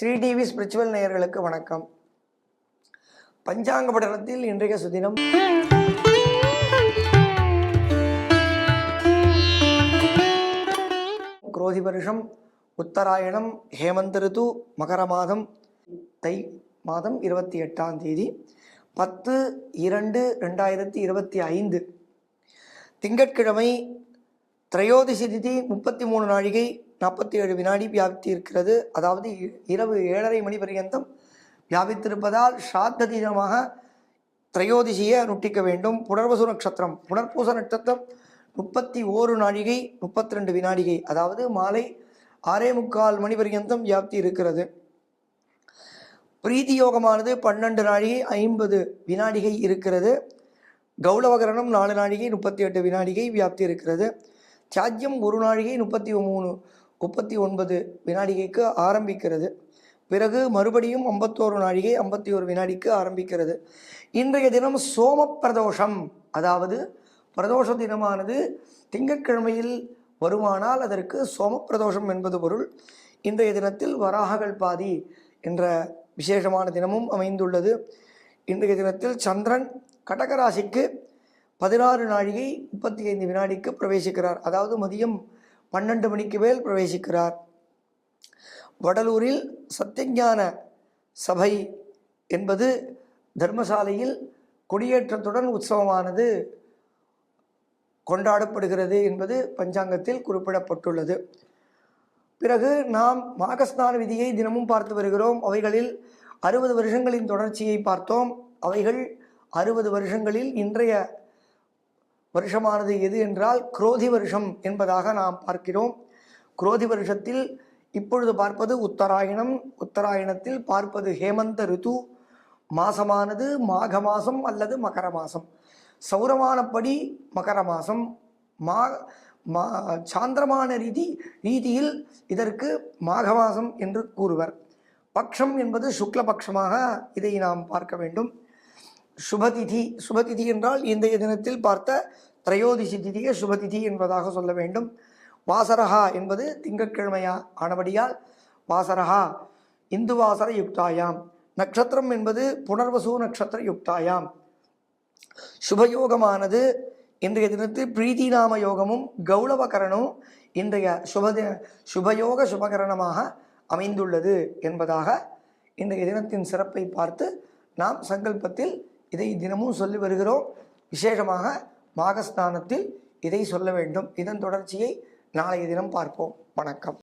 Sri TV spiritual நேயர்களுக்கு வணக்கம். பஞ்சாங்க படலத்தில் இன்றைய சுதினம். குரோதி வருஷம் உத்தராயணம் ஹேமந்த ரிது மகர மாதம் தை மாதம் இருபத்தி எட்டாம் தேதி பத்து இரண்டு ரெண்டாயிரத்தி இருபத்தி ஐந்து. திங்கட்கிழமை திரையோதிசி திதி முப்பத்தி மூணு நாழிகை நாற்பத்தி ஏழு வினாடி வியாபித்து இருக்கிறது அதாவது இ- இரவு ஏழரை மணி பர்யந்தம் வியாபித்திருப்பதால் ஸ்ராத்த திரையோதிசியை அனுஷ்டிக்க வேண்டும். புனர்வசு நட்சத்திரம் புனர்பூச நட்சத்திரம் முப்பத்தி ஓரு நாழிகை முப்பத்தி ரெண்டு வினாடிகை அதாவது மாலை ஆறே முக்கால் மணி பர்யந்தம் வியாப்தி இருக்கிறது பிரீதி யோகமானது பன்னெண்டு நாழிகை ஐம்பது வினாடிகை இருக்கிறது. கௌளவகரணம் நாலு நாழிகை முப்பத்தி எட்டு வினாடிகை வியாப்தி இருக்கிறது சாத்தியம் ஒரு நாழிகை முப்பத்தி மூணு முப்பத்தி ஒன்பது வினாடிகைக்கு ஆரம்பிக்கிறது. பிறகு மறுபடியும் ஐம்பத்தோரு நாழிகை ஐம்பத்தி ஒரு வினாடிக்கு ஆரம்பிக்கிறது. இன்றைய தினம் சோம பிரதோஷம் அதாவது பிரதோஷ தினமானது திங்கட்கிழமையில் வருமானால் அதற்கு சோம பிரதோஷம் என்பது பொருள். இன்றைய தினத்தில் வராககள் பாதி என்ற விசேஷமான தினமும் அமைந்துள்ளது. இன்றைய தினத்தில் சந்திரன் கடகராசிக்கு பதினாறு நாழிகை முப்பத்தி ஐந்து வினாடிக்கு பிரவேசிக்கிறார். அதாவது மதியம் பன்னெண்டு மணிக்கு மேல் பிரவேசிக்கிறார். வடலூரில் சத்தியஞான சபை என்பது தர்மசாலையில் கொடியேற்றத்துடன் உற்சவமானது கொண்டாடப்படுகிறது என்பது பஞ்சாங்கத்தில் குறிப்பிடப்பட்டுள்ளது. பிறகு நாம் மாகஸ்நான விதியை தினமும் பார்த்து வருகிறோம். அவைகளில் அறுபது வருஷங்களின் தொடர்ச்சியை பார்த்தோம். அவைகள் அறுபது வருஷங்களில் இன்றைய வருஷமானது எது என்றால் குரோதி வருஷம் என்பதாக நாம் பார்க்கிறோம். குரோதி வருஷத்தில் இப்பொழுது பார்ப்பது உத்தராயணம். உத்தராயணத்தில் பார்ப்பது ஹேமந்த ரிது மாசமானது மாக மாசம் அல்லது மகர மாசம். சௌரமானப்படி மகர மாசம். மா மா சாந்திரமான ரீதி ரீதியில் இதற்கு மாக மாசம் என்று கூறுவர். பக்ஷம் என்பது சுக்லபக்ஷமாக இதை நாம் பார்க்க வேண்டும். சுபதிதி சுபதிதி என்றால் இன்றைய தினத்தில் பார்த்த திரையோதிசி திதியை சுபதிதி என்பதாக சொல்ல வேண்டும். வாசரஹா என்பது திங்கட்கிழமையா? ஆனபடியால் வாசரஹா இந்து வாசர யுக்தாயாம் நட்சத்திரம் என்பது புனர்வசு நட்சத்திர யுக்தாயாம் சுபயோகமானது இன்றைய தினத்தில் பிரீதி நாம யோகமும் கௌளவகரனும் இன்றைய சுபதி சுபயோக சுபகரணமாக அமைந்துள்ளது என்பதாக இன்றைய தினத்தின் சிறப்பை பார்த்து நாம் சங்கல்பத்தில் இதை தினமும் சொல்லி வருகிறோம். விசேஷமாக மாகஸ்நானத்தில் இதை சொல்ல வேண்டும். இதன் தொடர்ச்சியை நாளைய தினம் பார்ப்போம். வணக்கம்.